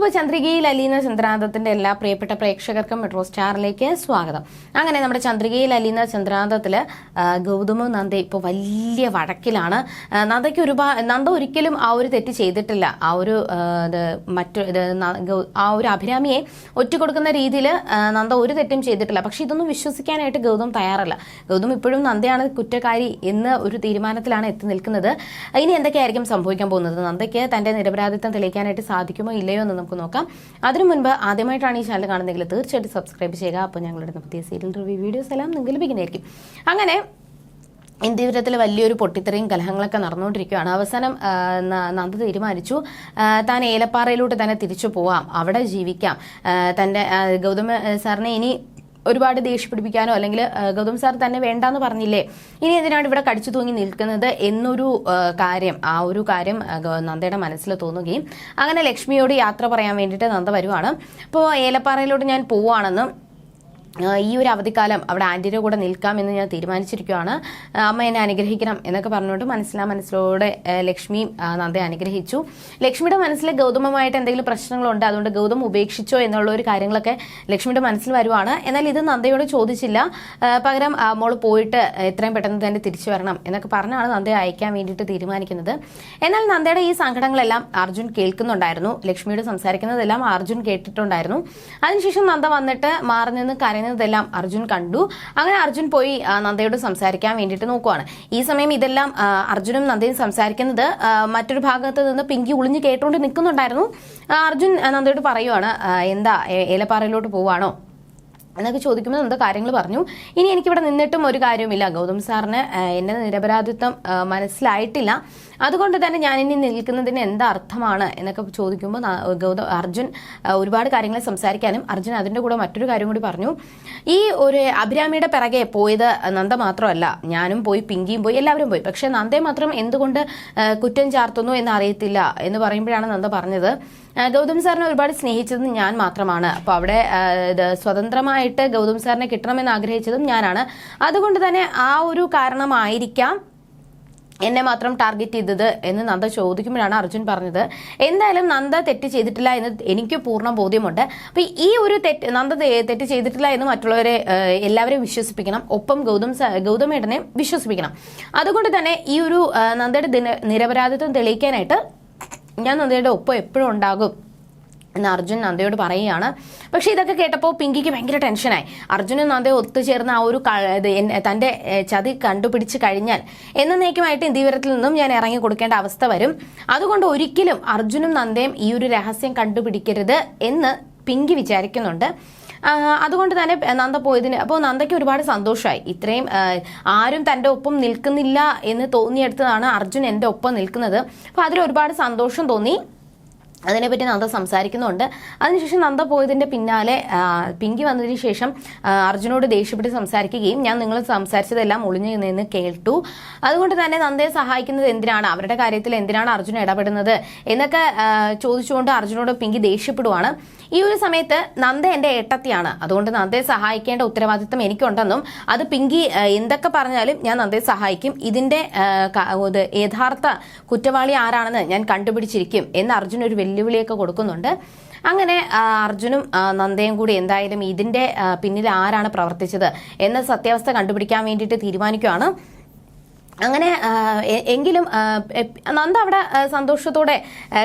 അപ്പോൾ ചന്ദ്രികയിൽ അലീന ചന്ദ്രാന്തത്തിന്റെ എല്ലാ പ്രിയപ്പെട്ട പ്രേക്ഷകർക്കും മെട്രോ സ്റ്റാറിലേക്ക് സ്വാഗതം. അങ്ങനെ നമ്മുടെ ചന്ദ്രികയിൽ അലീന ചന്ദ്രാന്തത്തിൽ ഗൗതമ നന്ദ ഇപ്പോൾ വലിയ വടക്കിലാണ്. നന്ദയ്ക്ക് ഒരുപാട് നന്ദ ഒരിക്കലും ആ ഒരു തെറ്റ് ചെയ്തിട്ടില്ല. ആ ഒരു മറ്റു ആ ഒരു അഭിരാമിയെ ഒറ്റ കൊടുക്കുന്ന രീതിയിൽ നന്ദ ഒരു തെറ്റും ചെയ്തിട്ടില്ല. പക്ഷെ ഇതൊന്നും വിശ്വസിക്കാനായിട്ട് ഗൗതം തയ്യാറല്ല. ഗൗതം ഇപ്പോഴും നന്ദയാണ് കുറ്റക്കാരി എന്ന ഒരു തീരുമാനത്തിലാണ് എത്തി നിൽക്കുന്നത്. ഇനി എന്തൊക്കെയായിരിക്കും സംഭവിക്കാൻ പോകുന്നത്? നന്ദയ്ക്ക് തന്റെ നിരപരാധിത്വം തെളിയിക്കാനായിട്ട് സാധിക്കുമോ ഇല്ലയോ എന്ന് നമുക്ക് നോക്കാം. അതിനു മുൻപ് ആദ്യമായിട്ടാണ് ഈ ചാനൽ കാണുന്നതെങ്കിൽ തീർച്ചയായിട്ടും സബ്സ്ക്രൈബ് ചെയ്യുക. അപ്പോൾ ഞങ്ങളുടെ പുതിയ സീരിയൽ റിവ്യൂ വീഡിയോസ് എല്ലാം നിങ്ങൾക്ക് ലഭിക്കുന്നതായിരിക്കും. അങ്ങനെ ഇന്ത്യപുരത്തിൽ വലിയൊരു പൊട്ടിത്തെറിയും കലഹങ്ങളൊക്കെ നടന്നുകൊണ്ടിരിക്കുകയാണ്. അവസാനം നന്ദി തീരുമാനിച്ചു. താൻ ഏലപ്പാറയിലോട്ട് തന്നെ തിരിച്ചു പോവാം. അവിടെ ജീവിക്കാം. തന്റെ ഗൗതമ സാറിനെ ഇനി ഒരുപാട് ദേഷ്യപ്പിടിപ്പിക്കാനോ അല്ലെങ്കിൽ ഗൗതം സാർ തന്നെ വേണ്ടാന്ന് പറഞ്ഞില്ലേ? ഇനി എന്തിനാണ് ഇവിടെ കടിച്ചു തൂങ്ങി നിൽക്കുന്നത് എന്നൊരു കാര്യം ആ ഒരു കാര്യം നന്ദയുടെ മനസ്സിൽ തോന്നുകയും അങ്ങനെ ലക്ഷ്മിയോട് യാത്ര പറയാൻ വേണ്ടിയിട്ട് നന്ദ വരുവാണ്. അപ്പോൾ ഏലപ്പാറയിലോട്ട് ഞാൻ പോവുകയാണെന്നും ഈ ഒരു അവധിക്കാലം അവിടെ ആന്റിയുടെ കൂടെ നിൽക്കാമെന്ന് ഞാൻ തീരുമാനിച്ചിരിക്കുകയാണ്. അമ്മ എന്നെ അനുഗ്രഹിക്കണം എന്നൊക്കെ പറഞ്ഞുകൊണ്ട് മനസ്സിലാ മനസ്സിലൂടെ ലക്ഷ്മി നന്ദയെ അനുഗ്രഹിച്ചു. ലക്ഷ്മിയുടെ മനസ്സിൽ ഗൗതമമായിട്ട് എന്തെങ്കിലും പ്രശ്നങ്ങളുണ്ട് അതുകൊണ്ട് ഗൗതം ഉപേക്ഷിച്ചോ എന്നുള്ള ഒരു കാര്യങ്ങളൊക്കെ ലക്ഷ്മിയുടെ മനസ്സിൽ വരുവാണ്. എന്നാൽ ഇത് നന്ദയോട് ചോദിച്ചില്ല. പകരം മോൾ പോയിട്ട് എത്രയും പെട്ടെന്ന് തന്നെ തിരിച്ചു വരണം എന്നൊക്കെ പറഞ്ഞാണ് നന്ദയെ അയക്കാൻ വേണ്ടിയിട്ട് തീരുമാനിക്കുന്നത്. എന്നാൽ നന്ദയുടെ ഈ സങ്കടങ്ങളെല്ലാം അർജുൻ കേൾക്കുന്നുണ്ടായിരുന്നു. ലക്ഷ്മിയോട് സംസാരിക്കുന്നതെല്ലാം അർജുൻ കേട്ടിട്ടുണ്ടായിരുന്നു. അതിനുശേഷം നന്ദ വന്നിട്ട് മാറി നിന്ന് കരയുന്നതെല്ലാം അർജുൻ കണ്ടു. അങ്ങനെ അർജുൻ പോയി നന്ദയോട് സംസാരിക്കാൻ വേണ്ടിയിട്ട് നോക്കുവാണ്. ഈ സമയം ഇതെല്ലാം അർജുനും നന്ദയും സംസാരിക്കുന്നത് മറ്റൊരു ഭാഗത്ത് നിന്ന് പിങ്കി ഉളിഞ്ഞ് കേട്ടുകൊണ്ട് നിൽക്കുന്നുണ്ടായിരുന്നു അർജുൻ നന്ദയോട് പറയുവാണ് എന്താ ഏലപ്പാറയിലോട്ട് പോവാണോ? എന്നൊക്കെ ചോദിക്കുമ്പോൾ എന്താ കാര്യങ്ങൾ പറഞ്ഞു. ഇനി എനിക്കിവിടെ നിന്നിട്ടും ഒരു കാര്യവുമില്ല. ഗൗതം സാറിന് എന്റെ നിരപരാധിത്വം മനസ്സിലായിട്ടില്ല. അതുകൊണ്ട് തന്നെ ഞാൻ ഇനി നിൽക്കുന്നതിന് എന്താ അർത്ഥമാണ് എന്നൊക്കെ ചോദിക്കുമ്പോൾ ഗൗതം അർജുൻ ഒരുപാട് കാര്യങ്ങൾ സംസാരിക്കാനും അർജുൻ അതിന്റെ കൂടെ മറ്റൊരു കാര്യം കൂടി പറഞ്ഞു. ഈ ഒരു അഭിരാമിയുടെ പിറകെ പോയത് നന്ദ മാത്രമല്ല. ഞാനും പോയി പിങ്കിയും പോയി എല്ലാവരും പോയി. പക്ഷേ നന്ദയെ മാത്രം എന്തുകൊണ്ട് കുറ്റം ചാർത്തുന്നു എന്ന് അറിയത്തില്ല എന്ന് പറയുമ്പോഴാണ് നന്ദ പറഞ്ഞത്. ഗൗതം സാറിനെ ഒരുപാട് സ്നേഹിച്ചത് ഞാൻ മാത്രമാണ്. അപ്പോൾ അവിടെ സ്വതന്ത്രമായിട്ട് ഗൗതം സാറിനെ കിട്ടണമെന്ന് ആഗ്രഹിച്ചതും ഞാനാണ്. അതുകൊണ്ട് തന്നെ ആ ഒരു കാരണമായിരിക്കാം എന്നെ മാത്രം ടാർഗറ്റ് ചെയ്തത് എന്ന് നന്ദ ചോദിക്കുമ്പോഴാണ് അർജുൻ പറഞ്ഞത്. എന്തായാലും നന്ദ തെറ്റ് ചെയ്തിട്ടില്ല എന്ന് എനിക്ക് പൂർണ ബോധ്യമുണ്ട്. അപ്പോൾ ഈ ഒരു തെറ്റ് നന്ദ തെറ്റ് ചെയ്തിട്ടില്ല എന്ന് മറ്റുള്ളവരെ എല്ലാവരെയും വിശ്വസിപ്പിക്കണം. ഒപ്പം ഗൗതം ഗൗതമേട്ടനെ വിശ്വസിപ്പിക്കണം. അതുകൊണ്ട് തന്നെ ഈ ഒരു നന്ദയുടെ നിരപരാധിത്വം തെളിയിക്കാനായിട്ട് ഞാൻ നന്ദയുടെ ഒപ്പം എപ്പോഴും ഉണ്ടാകും എന്ന് അർജുൻ നന്ദയോട് പറയുകയാണ്. പക്ഷെ ഇതൊക്കെ കേട്ടപ്പോൾ പിങ്കിക്ക് ഭയങ്കര ടെൻഷനായി അർജുനും നന്ദയും ഒത്തുചേർന്ന ആ ഒരു തന്റെ ചതി കണ്ടുപിടിച്ച് കഴിഞ്ഞാൽ എന്നേക്കുമായിട്ട് ഇന്ത്യവരത്തിൽ നിന്നും ഞാൻ ഇറങ്ങി കൊടുക്കേണ്ട അവസ്ഥ വരും. അതുകൊണ്ട് ഒരിക്കലും അർജുനും നന്ദയും ഈ ഒരു രഹസ്യം കണ്ടുപിടിക്കരുത് എന്ന് പിങ്കി വിചാരിക്കുന്നുണ്ട്. അതുകൊണ്ട് തന്നെ നന്ദ പോയതിന് അപ്പോൾ നന്ദയ്ക്ക് ഒരുപാട് സന്തോഷമായി ഇത്രയും ആരും തന്റെ ഒപ്പം നിൽക്കുന്നില്ല എന്ന് തോന്നിയെടുത്തതാണ് അർജുൻ എന്റെ ഒപ്പം നിൽക്കുന്നത്. അപ്പോൾ അതിൽ ഒരുപാട് സന്തോഷം തോന്നി. അതിനെപ്പറ്റി നന്ദ സംസാരിക്കുന്നുണ്ട്. അതിനുശേഷം നന്ദ പോയതിന്റെ പിന്നാലെ പിങ്കി വന്നതിന് ശേഷം അർജുനോട് ദേഷ്യപ്പെട്ട് സംസാരിക്കുകയും ഞാൻ നിങ്ങൾ സംസാരിച്ചതെല്ലാം ഒളിഞ്ഞു നിന്ന് കേട്ടു. അതുകൊണ്ട് തന്നെ നന്ദയെ സഹായിക്കുന്നത് എന്തിനാണ്? അവരുടെ കാര്യത്തിൽ എന്തിനാണ് അർജുൻ ഇടപെടുന്നത്? എന്നൊക്കെ ചോദിച്ചുകൊണ്ട് അർജുനോട് പിങ്കി ദേഷ്യപ്പെടുവാണ്. ഈ ഒരു സമയത്ത് നന്ദ എന്റെ ഏട്ടത്തിയാണ്. അതുകൊണ്ട് നന്ദയെ സഹായിക്കേണ്ട ഉത്തരവാദിത്തം എനിക്കുണ്ടെന്നും അത് പിങ്കി എന്തൊക്കെ പറഞ്ഞാലും ഞാൻ നന്ദയെ സഹായിക്കും. ഇതിന്റെ യഥാർത്ഥ കുറ്റവാളി ആരാണെന്ന് ഞാൻ കണ്ടുപിടിച്ചിരിക്കും എന്ന് അർജുൻ ഒരു വെല്ലുവിളിയൊക്കെ കൊടുക്കുന്നുണ്ട്. അങ്ങനെ അർജുനും നന്ദയും കൂടി എന്തായാലും ഇതിന്റെ പിന്നിൽ ആരാണ് പ്രവർത്തിച്ചത് എന്ന സത്യാവസ്ഥ കണ്ടുപിടിക്കാൻ വേണ്ടിയിട്ട് തീരുമാനിക്കുകയാണ്. അങ്ങനെ എങ്കിലും നന്ദ അവിടെ സന്തോഷത്തോടെ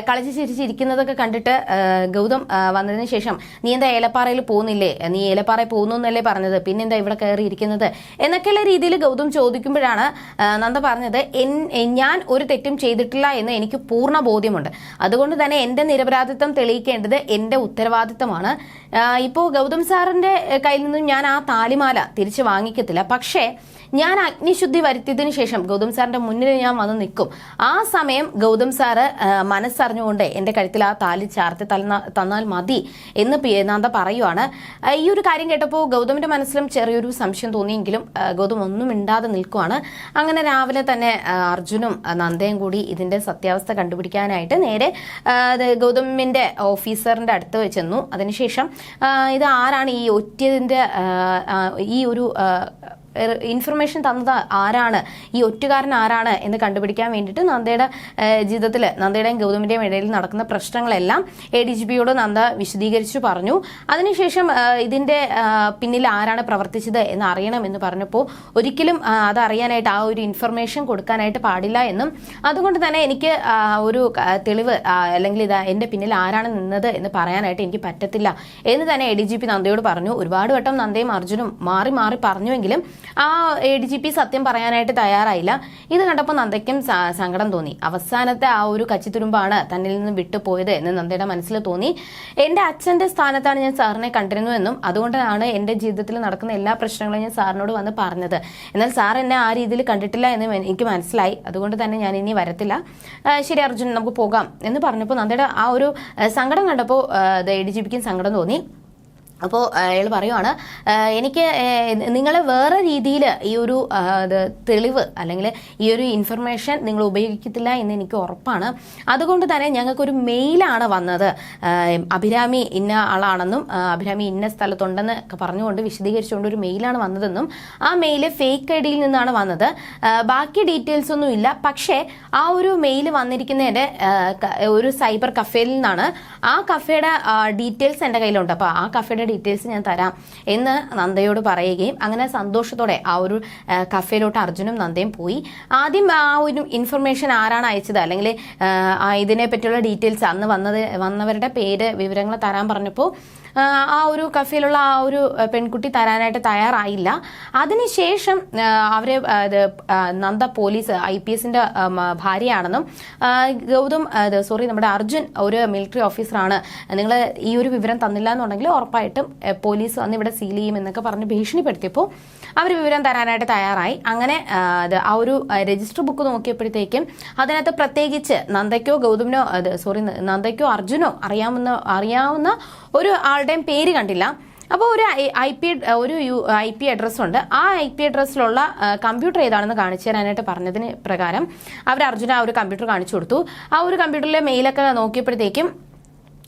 കളിച്ച് ചിരിച്ചിരിക്കുന്നതൊക്കെ കണ്ടിട്ട് ഗൗതം വന്നതിന് ശേഷം നീ എന്താ ഏലപ്പാറയിൽ പോകുന്നില്ലേ? നീ ഏലപ്പാറയിൽ പോകുന്നു എന്നല്ലേ പറഞ്ഞത്? പിന്നെന്താ ഇവിടെ കയറി ഇരിക്കുന്നത്? എന്നൊക്കെയുള്ള രീതിയിൽ ഗൗതം ചോദിക്കുമ്പോഴാണ് നന്ദ പറഞ്ഞത് ഞാൻ ഒരു തെറ്റും ചെയ്തിട്ടില്ല എന്ന് എനിക്ക് പൂർണ ബോധ്യമുണ്ട്. അതുകൊണ്ട് തന്നെ എന്റെ നിരപരാധിത്വം തെളിയിക്കേണ്ടത് എന്റെ ഉത്തരവാദിത്തമാണ് ഇപ്പോൾ ഗൗതം സാറിന്റെ കയ്യിൽ നിന്നും ഞാൻ ആ താലിമാല തിരിച്ചു വാങ്ങിക്കത്തില്ല. പക്ഷേ ഞാൻ അഗ്നിശുദ്ധി വരുത്തിയതിനു ശേഷം ഗൗതം സാറിന്റെ മുന്നിൽ ഞാൻ വന്ന് നിൽക്കും. ആ സമയം ഗൗതം സാറ് മനസ്സറിഞ്ഞുകൊണ്ട് എന്റെ കഴുത്തിൽ ആ താലി ചാർത്തി തന്ന- തന്നാൽ മതി എന്ന് പിയനാന്ത പറയുവാണ്. ഈ ഒരു കാര്യം കേട്ടപ്പോൾ ഗൗതമിന്റെ മനസ്സിലും ചെറിയൊരു സംശയം തോന്നിയെങ്കിലും ഗൗതം ഒന്നും ഇണ്ടാതെ നിൽക്കുവാണ്. അങ്ങനെ രാവിലെ തന്നെ അർജുനും നന്ദയും കൂടി ഇതിന്റെ സത്യാവസ്ഥ കണ്ടുപിടിക്കാനായിട്ട് നേരെ ഗൗതമിന്റെ ഓഫീസറിന്റെ അടുത്ത് വെച്ചെന്നു അതിനുശേഷം ഇത് ആരാണ് ഈ ആ, ഈ ഒരു ഇൻഫർമേഷൻ തന്നത് ആരാണ്? ഈ ഒറ്റുകാരൻ ആരാണ് എന്ന് കണ്ടുപിടിക്കാൻ വേണ്ടിയിട്ട് നന്ദയുടെ ജീവിതത്തിൽ നന്ദയുടെയും ഗൗതമിന്റെയും ഇടയിൽ നടക്കുന്ന പ്രശ്നങ്ങളെല്ലാം എ ഡി ജി പിയോട് നന്ദ വിശദീകരിച്ചു പറഞ്ഞു. അതിനുശേഷം ഇതിന്റെ പിന്നിൽ ആരാണ് പ്രവർത്തിച്ചത് എന്ന് അറിയണം എന്ന് പറഞ്ഞപ്പോൾ ഒരിക്കലും അതറിയാനായിട്ട് ആ ഒരു ഇൻഫർമേഷൻ കൊടുക്കാനായിട്ട് പാടില്ല എന്നും. അതുകൊണ്ട് തന്നെ എനിക്ക് ഒരു തെളിവ് അല്ലെങ്കിൽ ഇതാ എന്റെ പിന്നിൽ ആരാണ് നിന്നത് എന്ന് പറയാനായിട്ട് എനിക്ക് പറ്റത്തില്ല എന്ന് തന്നെ എ ഡി ജി പി നന്ദയോട് പറഞ്ഞു. ഒരുപാട് വട്ടം നന്ദയും അർജുനും മാറി മാറി പറഞ്ഞുവെങ്കിലും ആ എ ഡി ജി പി സത്യം പറയാനായിട്ട് തയ്യാറായില്ല. ഇത് കണ്ടപ്പോൾ നന്ദയ്ക്കും സങ്കടം തോന്നി. അവസാനത്തെ ആ ഒരു കച്ചിത്തുരുമ്പാണ് തന്നിൽ നിന്ന് വിട്ടുപോയത് എന്ന് നന്ദയുടെ മനസ്സിൽ തോന്നി. എന്റെ അച്ഛന്റെ സ്ഥാനത്താണ് ഞാൻ സാറിനെ കണ്ടിരുന്നുവെന്നും അതുകൊണ്ടാണ് എന്റെ ജീവിതത്തിൽ നടക്കുന്ന എല്ലാ പ്രശ്നങ്ങളും ഞാൻ സാറിനോട് വന്ന് പറഞ്ഞത്. എന്നാൽ സാർ എന്നെ ആ രീതിയിൽ കണ്ടിട്ടില്ല എന്ന് എനിക്ക് മനസ്സിലായി. അതുകൊണ്ട് തന്നെ ഞാൻ ഇനി വരത്തില്ല. ശരി അർജുൻ നമുക്ക് പോകാം എന്ന് പറഞ്ഞപ്പോൾ നന്ദയുടെ ആ ഒരു സങ്കടം കണ്ടപ്പോൾ എ ഡി ജി പിക്കും സങ്കടം തോന്നി. അപ്പോൾ അയാൾ പറയുവാണ് എനിക്ക് നിങ്ങളെ വേറെ രീതിയിൽ ഈ ഒരു തെളിവ് അല്ലെങ്കിൽ ഈ ഒരു ഇൻഫർമേഷൻ നിങ്ങൾ ഉപയോഗിക്കത്തില്ല എന്ന് എനിക്ക് ഉറപ്പാണ്. അതുകൊണ്ട് തന്നെ ഞങ്ങൾക്കൊരു മെയിലാണ് വന്നത്. അഭിരാമി ഇന്ന ആളാണെന്നും അഭിരാമി ഇന്ന സ്ഥലത്തുണ്ടെന്ന് പറഞ്ഞുകൊണ്ട് വിശദീകരിച്ചുകൊണ്ട് ഒരു മെയിലാണ് വന്നതെന്നും ആ മെയിൽ ഫേക്ക് ഐ ഡിയിൽ നിന്നാണ് വന്നത്. ബാക്കി ഡീറ്റെയിൽസ് ഒന്നും ഇല്ല. പക്ഷേ ആ ഒരു മെയിൽ വന്നിരിക്കുന്നതിന്റെ ഒരു സൈബർ കഫേയിൽ നിന്നാണ് ആ കഫേയുടെ ഡീറ്റെയിൽസ് എന്റെ കയ്യിലുണ്ട്. അപ്പോൾ ആ കഫേയുടെ ഡീറ്റെയിൽസ് ഞാൻ തരാം. എന്ന് നന്ദയോട് പറയുകയും അങ്ങനെ സന്തോഷത്തോടെ ആ ഒരു കഫേയിലോട്ട് അർജുനും നന്ദയും പോയി. ആദ്യം ആ ഒരു ഇൻഫർമേഷൻ ആരാണ് അയച്ചത്? അല്ലെങ്കിൽ ഇതിനെ പറ്റിയുള്ള ഡീറ്റെയിൽസ് അന്ന് വന്നത് വന്നവരുടെ പേര് വിവരങ്ങൾ തരാൻ പറഞ്ഞപ്പോൾ ആ, ഒരു കഫേയിലുള്ള ആ ഒരു പെൺകുട്ടി തരാനായിട്ട് തയ്യാറായില്ല. അതിനുശേഷം അവരെ നന്ദ പോലീസ് ഐ പി എസിന്റെ ഭാര്യയാണെന്നും ഗൗതം സോറി നമ്മുടെ അർജുൻ ഒരു മിലിറ്ററി ഓഫീസറാണ്. നിങ്ങൾ ഈ ഒരു വിവരം തന്നില്ല എന്നുണ്ടെങ്കിൽ ഉറപ്പായിട്ടും പോലീസ് വന്ന് ഇവിടെ സീൽ ചെയ്യും എന്നൊക്കെ പറഞ്ഞ് ഭീഷണിപ്പെടുത്തിയപ്പോൾ അവർ വിവരം തരാനായിട്ട് തയ്യാറായി. അങ്ങനെ ആ, ഒരു രജിസ്റ്റർ ബുക്ക് നോക്കിയപ്പോഴത്തേക്കും അതിനകത്ത് പ്രത്യേകിച്ച് നന്ദയ്ക്കോ ഗൗതമിനോ സോറി നന്ദയ്ക്കോ അർജുനോ അറിയാവുന്ന അറിയാവുന്ന ഒരു ആളുടെയും പേര് കണ്ടില്ല. അപ്പോൾ ഒരു ഐ പി ഒരു യു ഐ പി അഡ്രസ്സ് ഉണ്ട്. ആ ഐ പി അഡ്രസ്സിലുള്ള കമ്പ്യൂട്ടർ ഏതാണെന്ന് കാണിച്ചു തരാനായിട്ട് പറഞ്ഞതിന് പ്രകാരം അവർ അർജുന ആ ഒരു കമ്പ്യൂട്ടർ കാണിച്ചു കൊടുത്തു. ആ ഒരു കമ്പ്യൂട്ടറിലെ മെയിലൊക്കെ നോക്കിയപ്പോഴത്തേക്കും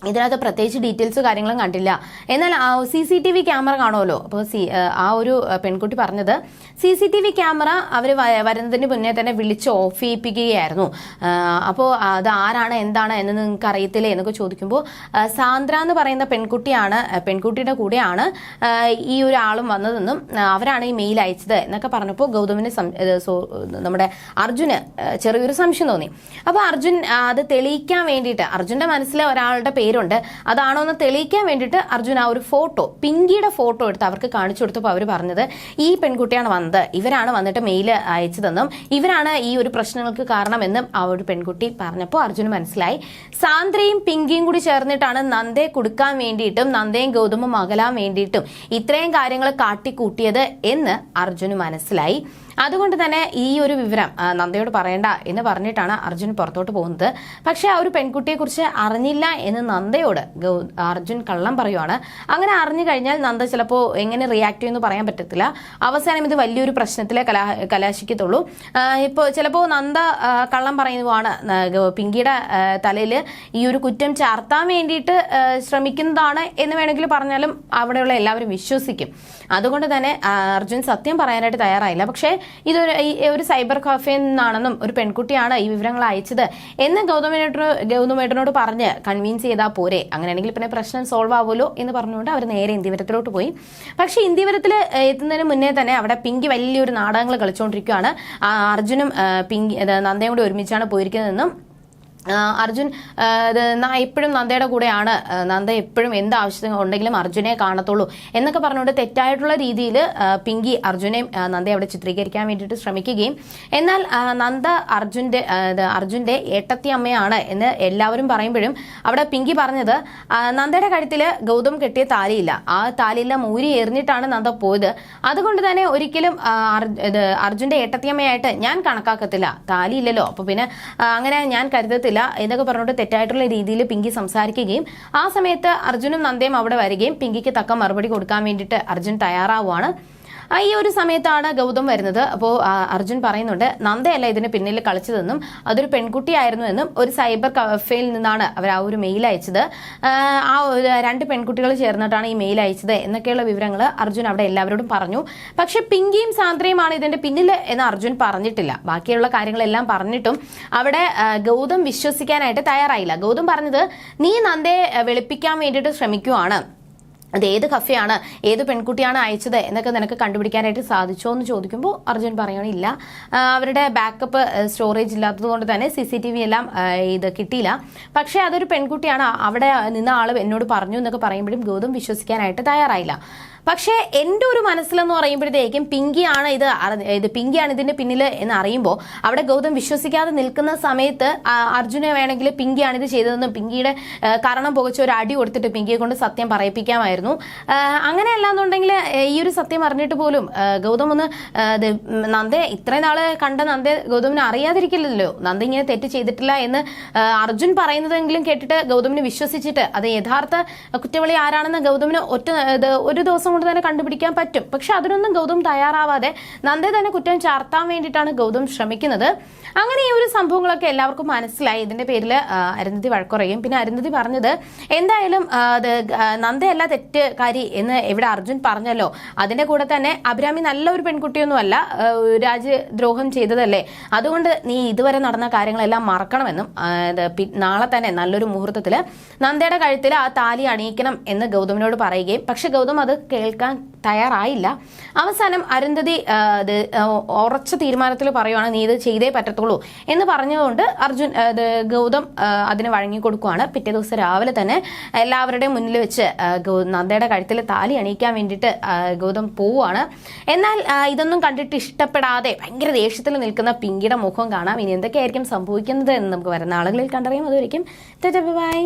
ഇതിനകത്ത് പ്രത്യേകിച്ച് ഡീറ്റെയിൽസ് കാര്യങ്ങളും കണ്ടില്ല. എന്നാൽ ആ C C T V camera കാണുമല്ലോ? അപ്പോൾ സി ആ ഒരു പെൺകുട്ടി പറഞ്ഞത് C C T V camera അവർ വരുന്നതിന് മുന്നേ തന്നെ വിളിച്ച് ഓഫ് ചെയ്യിപ്പിക്കുകയായിരുന്നു അപ്പോൾ അത് ആരാണ് എന്താണ് എന്ന് നിങ്ങൾക്ക് അറിയത്തില്ലേ എന്നൊക്കെ ചോദിക്കുമ്പോൾ സാന്ദ്ര എന്ന് പറയുന്ന പെൺകുട്ടിയാണ് പെൺകുട്ടിയുടെ കൂടെയാണ് ഈ ഒരാളും വന്നതെന്നും അവരാണ് ഈ മെയിൽ അയച്ചത് എന്നൊക്കെ പറഞ്ഞപ്പോൾ ഗൗതമിന് നമ്മുടെ അർജുന് ചെറിയൊരു സംശയം തോന്നി. അപ്പോൾ അർജുൻ അത് തെളിയിക്കാൻ വേണ്ടിയിട്ട് അർജുന്റെ മനസ്സിലെ ഒരാളുടെ പേരുണ്ട്. അതാണോ എന്ന് തെളിയിക്കാൻ വേണ്ടിയിട്ട് അർജുൻ ആ ഒരു ഫോട്ടോ പിങ്കിയുടെ ഫോട്ടോ എടുത്ത് അവർക്ക് കാണിച്ചു കൊടുത്തപ്പോൾ അവർ പറഞ്ഞത് ഈ പെൺകുട്ടിയാണ് വന്നത്. ഇവരാണ് വന്നിട്ട് മെയിൽ അയച്ചതെന്നും ഇവരാണ് ഈ ഒരു പ്രശ്നങ്ങൾക്ക് കാരണമെന്നും ആ ഒരു പെൺകുട്ടി പറഞ്ഞപ്പോൾ അർജുന് മനസ്സിലായി. സാന്ദ്രയും പിങ്കിയും കൂടി ചേർന്നിട്ടാണ് നന്ദയെ കൊടുക്കാൻ വേണ്ടിയിട്ടും നന്ദയും ഗൗതമും അകലാൻ വേണ്ടിയിട്ടും ഇത്രയും കാര്യങ്ങൾ കാട്ടിക്കൂട്ടിയത് എന്ന് അർജുന് മനസ്സിലായി. അതുകൊണ്ട് തന്നെ ഈ ഒരു വിവരം നന്ദയോട് പറയണ്ട എന്ന് പറഞ്ഞിട്ടാണ് അർജുൻ പുറത്തോട്ട് പോകുന്നത്. പക്ഷേ ആ ഒരു പെൺകുട്ടിയെക്കുറിച്ച് അറിഞ്ഞില്ല എന്ന് നന്ദയോട് അർജുൻ കള്ളം പറയുവാണ്. അങ്ങനെ അറിഞ്ഞു കഴിഞ്ഞാൽ നന്ദ ചിലപ്പോൾ എങ്ങനെ റിയാക്ട് ചെയ്യുമെന്ന് പറയാൻ പറ്റത്തില്ല. അവസാനം ഇത് വലിയൊരു പ്രശ്നത്തിലെ കലാ കലാശിക്കത്തുള്ളൂ. ഇപ്പോൾ ചിലപ്പോൾ നന്ദ കള്ളം പറയുവാണ് പിങ്കിയുടെ തലയിൽ ഈ ഒരു കുറ്റം ചാർത്താൻ വേണ്ടിയിട്ട് ശ്രമിക്കുന്നതാണ് എന്ന് വേണമെങ്കിൽ പറഞ്ഞാലും അവിടെയുള്ള എല്ലാവരും വിശ്വസിക്കും. അതുകൊണ്ട് തന്നെ അർജുൻ സത്യം പറയാനായിട്ട് തയ്യാറായില്ല. പക്ഷേ ഇതൊരു ഒരു സൈബർ കഫേയിൽ നിന്നാണെന്നും ഒരു പെൺകുട്ടിയാണ് ഈ വിവരങ്ങൾ അയച്ചത് എന്ന് ഗൗതമേട്ടനോ ഗൗതമേട്ടനോട് പറഞ്ഞ് കൺവിൻസ് ചെയ്താൽ പോരെ. അങ്ങനെയാണെങ്കിൽ പിന്നെ പ്രശ്നം സോൾവ് ആവുമല്ലോ എന്ന് പറഞ്ഞുകൊണ്ട് അവർ നേരെ ഇന്ത്യവരത്തിലോട്ട് പോയി. പക്ഷേ ഇന്ത്യവരത്തിൽ എത്തുന്നതിന് മുന്നേ തന്നെ അവിടെ പിങ്കി വലിയൊരു നാടകങ്ങൾ കളിച്ചുകൊണ്ടിരിക്കുകയാണ് അർജുനും പിങ്ക് നന്ദയും കൂടി ഒരുമിച്ചാണ് പോയിരിക്കുന്നതെന്നും അർജുൻ എപ്പോഴും നന്ദയുടെ കൂടെയാണ്. നന്ദ എപ്പോഴും എന്ത് ആവശ്യം ഉണ്ടെങ്കിലും അർജുനെ കാണത്തുള്ളൂ എന്നൊക്കെ പറഞ്ഞുകൊണ്ട് തെറ്റായിട്ടുള്ള രീതിയിൽ പിങ്കി അർജുനെ നന്ദയെ അവിടെ ചിത്രീകരിക്കാൻ വേണ്ടിയിട്ട് ശ്രമിക്കുകയും. എന്നാൽ നന്ദ അർജുന്റെ അർജുന്റെ ഏട്ടത്തി അമ്മയാണ് എന്ന് എല്ലാവരും പറയുമ്പോഴും അവിടെ പിങ്കി പറഞ്ഞത് നന്ദയുടെ കഴുത്തിൽ ഗൗതം കെട്ടിയ താലിയില്ല. ആ താലിയില്ല മൂരി എറിഞ്ഞിട്ടാണ് നന്ദ പോയത്. അതുകൊണ്ട് തന്നെ ഒരിക്കലും അർജുന്റെ ഏട്ടത്തിയമ്മയായിട്ട് ഞാൻ കണക്കാക്കത്തില്ല. താലിയില്ലല്ലോ. അപ്പോൾ പിന്നെ അങ്ങനെ ഞാൻ കരുതത്തില്ല. എന്നൊക്കെ പറഞ്ഞുകൊണ്ട് തെറ്റായിട്ടുള്ള രീതിയിൽ പിങ്കി സംസാരിക്കുകയും ആ സമയത്ത് അർജുനും നന്ദയും അവിടെ വരികയും പിങ്കിക്ക് തക്ക മറുപടി കൊടുക്കാൻ വേണ്ടിയിട്ട് അർജുൻ തയ്യാറാവുകയാണ് ഈ ഒരു സമയത്താണ് ഗൗതം വരുന്നത്. അപ്പോൾ അർജുൻ പറയുന്നുണ്ട് നന്ദയല്ല ഇതിന് പിന്നിൽ കളിച്ചതെന്നും അതൊരു പെൺകുട്ടിയായിരുന്നു എന്നും ഒരു സൈബർ കഫേയിൽ നിന്നാണ് അവർ ആ ഒരു മെയിൽ അയച്ചത്. ആ, രണ്ട് പെൺകുട്ടികൾ ചേർന്നിട്ടാണ് ഈ മെയിൽ അയച്ചത് എന്നൊക്കെയുള്ള വിവരങ്ങൾ അർജുൻ അവിടെ എല്ലാവരോടും പറഞ്ഞു. പക്ഷെ പിങ്കിയും സാന്ദ്രയുമാണ് ഇതിന്റെ പിന്നിൽ എന്ന് അർജുൻ പറഞ്ഞിട്ടില്ല. ബാക്കിയുള്ള കാര്യങ്ങളെല്ലാം പറഞ്ഞിട്ടും അവിടെ ഗൗതം വിശ്വസിക്കാനായിട്ട് തയ്യാറായില്ല. ഗൗതം പറഞ്ഞത് നീ നന്ദയെ വെളുപ്പിക്കാൻ വേണ്ടിയിട്ട് ശ്രമിക്കുവാണ്. അത് ഏത് കഫയാണ് ഏത് പെൺകുട്ടിയാണ് അയച്ചത് എന്നൊക്കെ നിനക്ക് കണ്ടുപിടിക്കാനായിട്ട് സാധിച്ചോ എന്ന് ചോദിക്കുമ്പോൾ അർജുൻ പറയണില്ല. അവരുടെ ബാക്കപ്പ് സ്റ്റോറേജ് ഇല്ലാത്തത് കൊണ്ട് തന്നെ സി സി ടി വി എല്ലാം ഇത് കിട്ടിയില്ല. പക്ഷേ അതൊരു പെൺകുട്ടിയാണ് അവിടെ നിന്ന ആൾ എന്നോട് പറഞ്ഞു എന്നൊക്കെ പറയുമ്പോഴും ഗൗതം വിശ്വസിക്കാനായിട്ട് തയ്യാറായില്ല. പക്ഷേ എന്റെ ഒരു മനസ്സിലെന്ന് പറയുമ്പോഴത്തേക്കും പിങ്കിയാണ് ഇത് ഇത് പിങ്കിയാണ് ഇതിന്റെ പിന്നിൽ എന്ന് അറിയുമ്പോൾ അവിടെ ഗൗതം വിശ്വസിക്കാതെ നിൽക്കുന്ന സമയത്ത് അർജുനെ വേണമെങ്കിൽ പിങ്കിയാണ് ഇത് ചെയ്തതെന്നും പിങ്കിയുടെ കാരണം പുകച്ച് ഒരു അടി കൊടുത്തിട്ട് പിങ്കിയെ കൊണ്ട് സത്യം പറയിപ്പിക്കാമായിരുന്നു. അങ്ങനെ അല്ലാന്നുണ്ടെങ്കിൽ ഈ ഒരു സത്യം അറിഞ്ഞിട്ട് പോലും ഗൗതം ഒന്ന് നന്ദേ ഇത്രയും നാൾ കണ്ട നന്ദെ ഗൗതമിനെ അറിയാതിരിക്കില്ലല്ലോ. നന്ദ ഇങ്ങനെ തെറ്റ് ചെയ്തിട്ടില്ല എന്ന് അർജുൻ പറയുന്നതെങ്കിലും കേട്ടിട്ട് ഗൗതമിനെ വിശ്വസിച്ചിട്ട് അത് യഥാർത്ഥ കുറ്റവാളി ആരാണെന്ന് ഗൗതമിന് ഒറ്റ ഒരു ദിവസം കൊണ്ട് തന്നെ കണ്ടുപിടിക്കാൻ പറ്റും. പക്ഷെ അതിനൊന്നും ഗൗതം തയ്യാറാവാതെ നന്ദേ തന്നെ കുറ്റം ചാർത്താൻ വേണ്ടിയിട്ടാണ് ഗൗതം ശ്രമിക്കുന്നത്. അങ്ങനെ ഈ ഒരു സംഭവങ്ങളൊക്കെ എല്ലാവർക്കും മനസ്സിലായി. ഇതിന്റെ പേരിൽ അരുന്ധതി വഴക്കുറയും. പിന്നെ അരുന്ധതി പറഞ്ഞത് എന്തായാലും നന്ദയല്ല തെറ്റുകാരി എന്ന് ഇവിടെ അർജുൻ പറഞ്ഞല്ലോ. അതിന്റെ കൂടെ തന്നെ അഭിരാമി നല്ലൊരു പെൺകുട്ടിയൊന്നുമല്ല ആ, രാജ്യദ്രോഹം ചെയ്തതല്ലേ. അതുകൊണ്ട് നീ ഇതുവരെ നടന്ന കാര്യങ്ങളെല്ലാം മറക്കണമെന്നും നാളെ തന്നെ നല്ലൊരു മുഹൂർത്തത്തിൽ നന്ദയുടെ കഴുത്തിൽ ആ താലി അണിയിക്കണം എന്ന് ഗൗതമിനോട് പറയുകയും പക്ഷെ ഗൗതം അത് കേൾക്കാൻ തയ്യാറായില്ല. അവസാനം അരുന്ധതി ഉറച്ച തീരുമാനത്തിൽ പറയുവാണ് നീ ഇത് ചെയ്തേ പറ്റത്തുള്ളൂ എന്ന് പറഞ്ഞതുകൊണ്ട് അർജുൻ ഗൗതം അതിന് വഴങ്ങിക്കൊടുക്കുവാണ് പിറ്റേ ദിവസം രാവിലെ തന്നെ എല്ലാവരുടെയും മുന്നിൽ വെച്ച് നന്ദയുടെ കഴുത്തിൽ താലി അണിയിക്കാൻ വേണ്ടിയിട്ട് ഗൗതം പോവുകയാണ് എന്നാൽ ഇതൊന്നും കണ്ടിട്ട് ഇഷ്ടപ്പെടാതെ ഭയങ്കര ദേഷ്യത്തിൽ നിൽക്കുന്ന പിങ്കിയുടെ മുഖം കാണാം. ഇനി എന്തൊക്കെയായിരിക്കും സംഭവിക്കുന്നത് എന്ന് നമുക്ക് വരുന്ന ആളുകളിൽ കണ്ടറിയാം. അതുവരെയും ബൈ.